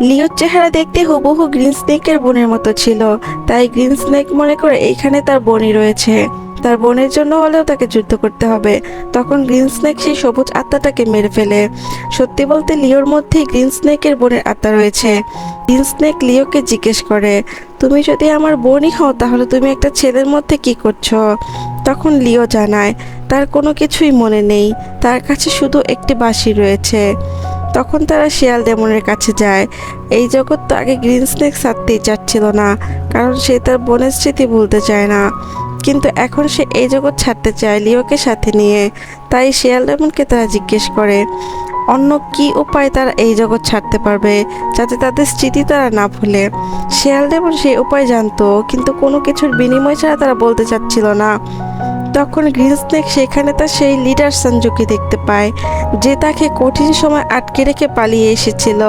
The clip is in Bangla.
লিওর চেহারা দেখতে হুবহু গ্রিন স্নেকের বোনের মতো ছিল। তাই গ্রিন স্নেক মনে করে এইখানে তার বোনই রয়েছে। তার বোনের জন্য হলেও তাকে যুদ্ধ করতে হবে। তখন গ্রিন স্নেক সেই সবুজ আত্মাটাকে মেরে ফেলে। সত্যি বলতে লিওর মধ্যেই গ্রিন স্নেকের বোনের আত্মা রয়েছে। গ্রিন স্নেক লিওকে জিজ্ঞেস করে, তুমি যদি আমার বোনই হও, তাহলে তুমি একটা ছেলের মধ্যে কি করছ? তখন লিও জানায়, তার কোনো কিছুই মনে নেই। তার কাছে শুধু একটি বাঁশি রয়েছে। তখন তারা শিয়াল ডেমনের কাছে যায়। এই জগৎ তো আগে গ্রিন স্নেক ছাড়তেই চাচ্ছিল না, কারণ সে তার বোনের স্মৃতি ভুলতে চায় না। কিন্তু এখন সে এই জগৎ ছাড়তে চায় লিওকে সাথে নিয়ে। তাই শিয়াল ডেমনকে তারা জিজ্ঞেস করে, অন্য কি উপায় তারা এই জগৎ ছাড়তে পারবে, যাতে তাদের স্মৃতি তারা না ভুলে? শিয়াল ডেমন সেই উপায় জানতো, কিন্তু কোনো কিছুর বিনিময় ছাড়া তারা বলতে চাচ্ছিল না। তখন গ্রিন স্নেক সেখানে তার সেই লিডার সঞ্জুকে দেখতে পায়, যে তাকে কঠিন সময় আটকে রেখে পালিয়ে এসেছিল।